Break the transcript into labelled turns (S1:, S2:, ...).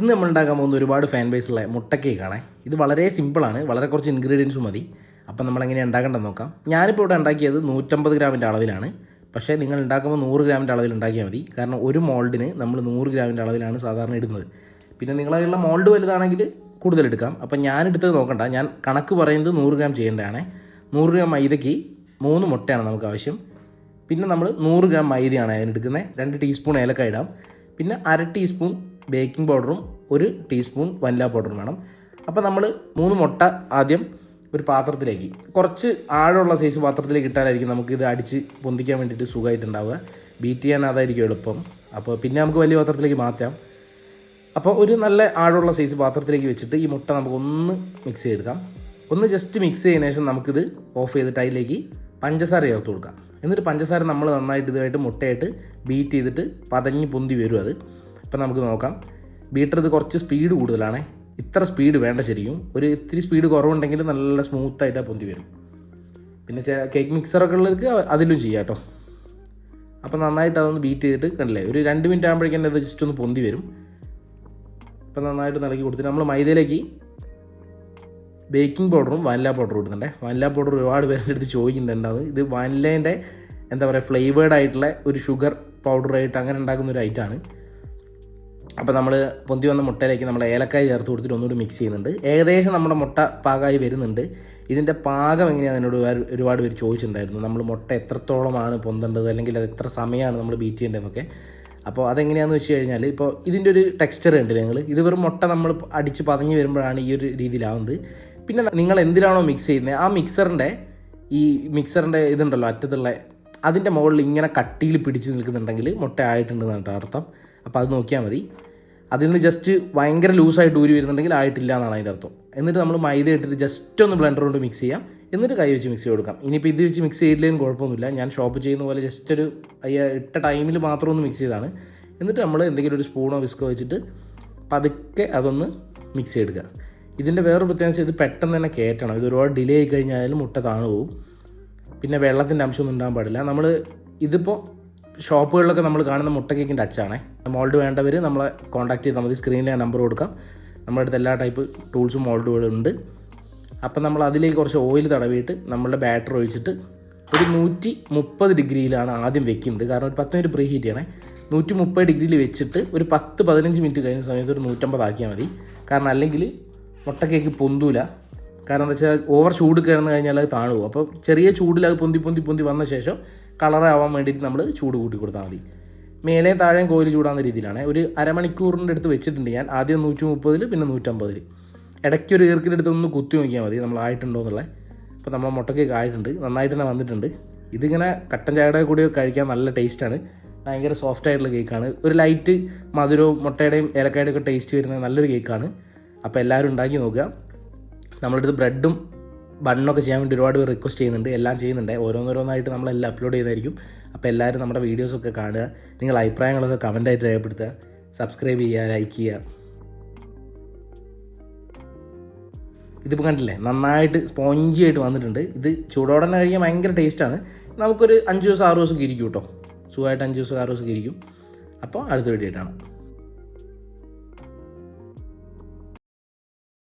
S1: ഇന്ന് നമ്മൾ ഉണ്ടാക്കാൻ പോകുന്ന ഒരുപാട് ഫാൻ ബേസ് ഉള്ള മുട്ട കേക്കാണ് ഇത് വളരെ സിമ്പിളാണ് വളരെ കുറച്ച് ഇൻഗ്രീഡിയൻസ് മതി. അപ്പം നമ്മൾ എങ്ങനെ ഉണ്ടാക്കേണ്ടത് നോക്കാം. ഞാനിപ്പോൾ ഇവിടെ ഉണ്ടാക്കിയത് നൂറ്റമ്പത് ഗ്രാമിന്റെ അളവിലാണ്. പക്ഷേ നിങ്ങൾ ഉണ്ടാക്കുമ്പോൾ നൂറ് ഗ്രാമിന്റെ അളവിൽ ഉണ്ടാക്കിയാൽ മതി. കാരണം ഒരു മോൾഡിന് നമ്മൾ നൂറ് ഗ്രാമിന്റെ അളവിലാണ് സാധാരണ ഇടുന്നത്. പിന്നെ നിങ്ങളുള്ള മോൾഡ് വലുതാണെങ്കിൽ കൂടുതൽ എടുക്കാം. അപ്പം ഞാൻ എടുത്തത് നോക്കണ്ട. ഞാൻ കണക്ക് പറയുന്നത് നൂറ് ഗ്രാം ചെയ്യേണ്ടതാണ്. നൂറ് ഗ്രാം മൈദയ്ക്ക് മൂന്ന് മുട്ടയാണ് നമുക്ക് ആവശ്യം. പിന്നെ നമ്മൾ നൂറ് ഗ്രാം മൈദയാണ് അതിനെടുക്കുന്നത്. രണ്ട് ടീസ്പൂൺ ഏലക്ക ഇടാം. പിന്നെ അര ടീസ്പൂൺ ബേക്കിംഗ് പൗഡറും ഒരു ടീസ്പൂൺ വനില പൗഡറും വേണം. അപ്പോൾ നമ്മൾ മൂന്ന് മുട്ട ആദ്യം ഒരു പാത്രത്തിലേക്ക് കുറച്ച് ആഴമുള്ള സൈസ് പാത്രത്തിലേക്ക് ഇട്ടാലായിരിക്കും നമുക്ക് ഇത് അടിച്ച് പൊന്തിക്കാൻ വേണ്ടിയിട്ട് സുഖമായിട്ടുണ്ടാവുക. ബീറ്റ് ചെയ്യാൻ അതായിരിക്കും എളുപ്പം. അപ്പോൾ പിന്നെ നമുക്ക് വലിയ പാത്രത്തിലേക്ക് മാറ്റാം. അപ്പോൾ ഒരു നല്ല ആഴമുള്ള സൈസ് പാത്രത്തിലേക്ക് വെച്ചിട്ട് ഈ മുട്ട നമുക്ക് ഒന്ന് മിക്സ് ചെയ്തെടുക്കാം. ഒന്ന് ജസ്റ്റ് മിക്സ് ചെയ്തതിനു ശേഷം നമുക്കിത് ഓഫ് ചെയ്തിട്ട് അതിലേക്ക് പഞ്ചസാര ചേർത്ത് കൊടുക്കാം. എന്നിട്ട് പഞ്ചസാര നമ്മൾ നന്നായിട്ട് ഇതുമായിട്ട് മുട്ടയായിട്ട് ബീറ്റ് ചെയ്തിട്ട് പതഞ്ഞ് പൊന്തി വരും അത്. അപ്പം നമുക്ക് നോക്കാം. ബീറ്റർ ഇത് കുറച്ച് സ്പീഡ് കൂടുതലാണ്. ഇത്ര സ്പീഡ് വേണ്ട ശരിക്കും. ഒരു ഇത്തിരി സ്പീഡ് കുറവുണ്ടെങ്കിൽ നല്ല സ്മൂത്തായിട്ട് പൊന്തി വരും. പിന്നെ കേക്ക് മിക്സറൊക്കെ ഉള്ളവർക്ക് അതിലും ചെയ്യാം കേട്ടോ. അപ്പോൾ നന്നായിട്ട് അതൊന്ന് ബീറ്റ് ചെയ്തിട്ട് കണ്ടില്ലേ? ഒരു രണ്ട് മിനിറ്റ് ആകുമ്പോഴേക്കും അത് ജസ്റ്റ് ഒന്ന് പൊന്തി വരും. അപ്പം നന്നായിട്ട് നിലക്കി കൊടുത്തിട്ട് നമ്മൾ മൈദയിലേക്ക് ബേക്കിംഗ് പൗഡറും വാനില പൗഡറും ഇടുന്നുണ്ട്. വാനില പൗഡർ ഒരുപാട് പേരുടെ അടുത്ത് ചോദിക്കുന്നുണ്ടാവും ഇത് വാനിലേന്റെ എന്താ പറയുക ഫ്ലേവേഡ് ആയിട്ടുള്ള ഒരു ഷുഗർ പൗഡറായിട്ട് അങ്ങനെ ഉണ്ടാക്കുന്ന ഒരു ഐറ്റമാണ് അപ്പോൾ നമ്മൾ പൊന്തി വന്ന മുട്ടയിലേക്ക് നമ്മൾ ഏലക്കായ ചേർത്ത് കൊടുത്തിട്ട് ഒന്നുകൂടി മിക്സ് ചെയ്യുന്നുണ്ട്. ഏകദേശം നമ്മുടെ മുട്ട പാകമായി വരുന്നുണ്ട്. ഇതിന്റെ പാകം എങ്ങനെയാണ് എന്നോട് ഒരുപാട് പേര് ചോദിച്ചിട്ടുണ്ടായിരുന്നു. നമ്മൾ മുട്ട എത്രത്തോളമാണ് പൊന്തേണ്ടത്? അല്ലെങ്കിൽ അത് എത്ര സമയമാണ് നമ്മൾ ബീറ്റ് ചെയ്യേണ്ടതെന്നൊക്കെ. അപ്പോൾ അതെങ്ങനെയാണെന്ന് വെച്ച് കഴിഞ്ഞാൽ ഇപ്പോൾ ഇതിന്റെ ഒരു ടെക്സ്ചർ ഉണ്ട് നിങ്ങൾ ഇത് വെറും മുട്ട നമ്മൾ അടിച്ച് പതഞ്ഞ് വരുമ്പോഴാണ് ഈ ഒരു രീതിയിലാവുന്നത്. പിന്നെ നിങ്ങൾ എന്തിനാണോ മിക്സ് ചെയ്യുന്നത് ആ മിക്സറിന്റെ ഈ മിക്സറിന്റെ ഇതുണ്ടല്ലോ അറ്റത്തുള്ള അതിന്റെ മുകളിൽ ഇങ്ങനെ കട്ടിയിൽ പിടിച്ച് നിൽക്കുന്നുണ്ടെങ്കിൽ മുട്ട ആയിട്ടുണ്ടെന്നാണ് അർത്ഥം. അപ്പോൾ അത് നോക്കിയാൽ മതി. അതിൽ നിന്ന് ജസ്റ്റ് ഭയങ്കര ലൂസായിട്ട് ഊരി വരുന്നുണ്ടെങ്കിൽ ആയിട്ടില്ല എന്നാണ് അതിന്റെ അർത്ഥം. എന്നിട്ട് നമ്മൾ മൈദ ഇട്ടിട്ട് ജസ്റ്റ് ഒന്ന് ബ്ലെൻഡർ കൊണ്ട് മിക്സ് ചെയ്യാം. എന്നിട്ട് കൈ വെച്ച് മിക്സ് ചെയ്ത് കൊടുക്കാം. ഇനിയിപ്പോൾ ഇത് വെച്ച് മിക്സ് ചെയ്തില്ലെങ്കിലും കുഴപ്പമൊന്നുമില്ല. ഞാൻ ഷോപ്പ് ചെയ്യുന്ന പോലെ ജസ്റ്റ് ഒരു ഇട്ട ടൈമിൽ മാത്രം ഒന്ന് മിക്സ് ചെയ്താണ് എന്നിട്ട് നമ്മൾ എന്തെങ്കിലും ഒരു സ്പൂണോ വിസ്കോ വെച്ചിട്ട് പതുക്കെ അതൊന്ന് മിക്സ് ചെയ്തെടുക്കുക. ഇതിന്റെ വേറൊരു പ്രത്യേകത ഇത് പെട്ടെന്ന് തന്നെ കയറ്റണം ഇത് ഒരുപാട് ഡിലേ ആയി കഴിഞ്ഞാലും മുട്ട താണു പോകും പിന്നെ വെള്ളത്തിന്റെ അംശമൊന്നും ഉണ്ടാകാൻ പാടില്ല. നമ്മൾ ഇതിപ്പോൾ ഷോപ്പുകളിലൊക്കെ നമ്മൾ കാണുന്ന മുട്ട അച്ചാണ്. മോൾഡ് വേണ്ടവർ നമ്മളെ കോൺടാക്ട് ചെയ്താൽ മതി. സ്ക്രീനിൽ നമ്പർ കൊടുക്കാം. നമ്മുടെ അടുത്ത് എല്ലാ ടൈപ്പ് ടൂൾസും മോൾഡുകളും ഉണ്ട്. അപ്പം നമ്മൾ അതിലേക്ക് കുറച്ച് ഓയിൽ തടവിയിട്ട് നമ്മളുടെ ബാറ്റർ ഒഴിച്ചിട്ട് ഒരു നൂറ്റി മുപ്പത് ഡിഗ്രിയിലാണ് ആദ്യം വെക്കുന്നത്. കാരണം ഒരു പത്ത് മിനിറ്റ് പ്രീ ഹീറ്റ് ചെയ്യണേ. നൂറ്റി മുപ്പത് ഡിഗ്രിയിൽ വെച്ചിട്ട് ഒരു പത്ത് പതിനഞ്ച് മിനിറ്റ് കഴിഞ്ഞ സമയത്ത് ഒരു നൂറ്റമ്പത് ആക്കിയാൽ മതി. കാരണം അല്ലെങ്കിൽ മുട്ട കേക്ക് പൊന്തൂല. കാരണം എന്താ വെച്ചാൽ ഓവർ ചൂട് കിടന്നു കഴിഞ്ഞാൽ അത് താണു അപ്പോൾ ചെറിയ ചൂടിൽ അത് പൊന്തി പൊന്തി പൊന്തി വന്ന ശേഷം കളറാവാൻ വേണ്ടിയിട്ട് നമ്മൾ ചൂട് കൂട്ടി കൊടുത്താൽ മതി. മേലെയും താഴെയും കോയിൽ ചൂടാവുന്ന രീതിയിലാണ്. ഒരു അരമണിക്കൂറിന്റെ അടുത്ത് വെച്ചിട്ടുണ്ട് ഞാൻ. ആദ്യം നൂറ്റി മുപ്പതിൽ പിന്നെ നൂറ്റമ്പതിൽ ഇടയ്ക്ക് ഒരു അടുത്ത് ഒന്ന് കുത്തി നോക്കിയാൽ മതി. നമ്മൾ ആയിട്ടുണ്ടോ എന്നുള്ളത് അപ്പോൾ നമ്മൾ മുട്ടക്കൊക്കെ ആയിട്ടുണ്ട്. നന്നായിട്ട് തന്നെ വന്നിട്ടുണ്ട്. ഇതിങ്ങനെ കട്ടൻ ചായയുടെ കൂടി കഴിക്കാൻ നല്ല ടേസ്റ്റാണ് ഭയങ്കര സോഫ്റ്റ് ആയിട്ടുള്ള കേക്കാണ് ഒരു ലൈറ്റ് മധുരവും മുട്ടയുടെയും ഏലക്കായുടെയും ഒക്കെ ടേസ്റ്റ് വരുന്ന നല്ലൊരു കേക്കാണ് അപ്പോൾ എല്ലാവരും ഉണ്ടാക്കി നോക്കുക. നമ്മുടെ അടുത്ത് ബ്രെഡും ബണ്ണൊക്കെ ചെയ്യാൻ വേണ്ടി ഒരുപാട് പേർ റിക്വസ്റ്റ് ചെയ്യുന്നുണ്ട്. എല്ലാം ചെയ്യുന്നുണ്ട്. ഓരോന്നോരോന്നായിട്ട് നമ്മളെല്ലാം അപ്ലോഡ് ചെയ്തായിരിക്കും അപ്പോൾ എല്ലാവരും നമ്മുടെ വീഡിയോസൊക്കെ കാണുക. നിങ്ങൾ അഭിപ്രായങ്ങളൊക്കെ കമന്റായിട്ട് രേഖപ്പെടുത്തുക. സബ്സ്ക്രൈബ് ചെയ്യുക ലൈക്ക് ചെയ്യുക. ഇതിപ്പോൾ കണ്ടില്ലേ? നന്നായിട്ട് സ്പോഞ്ചി ആയിട്ട് വന്നിട്ടുണ്ട്. ഇത് ചൂടോടെ തന്നെ കഴിക്കാൻ ഭയങ്കര ടേസ്റ്റാണ് നമുക്കൊരു അഞ്ച് ദിവസം ആറ് ദിവസമൊക്കെ ഇരിക്കും കേട്ടോ. സുഖമായിട്ട് അഞ്ച് ദിവസം ആറ് ദിവസമൊക്കെ ഇരിക്കും. അപ്പോൾ അടുത്ത വീഡിയോ ആയിട്ടാണ്.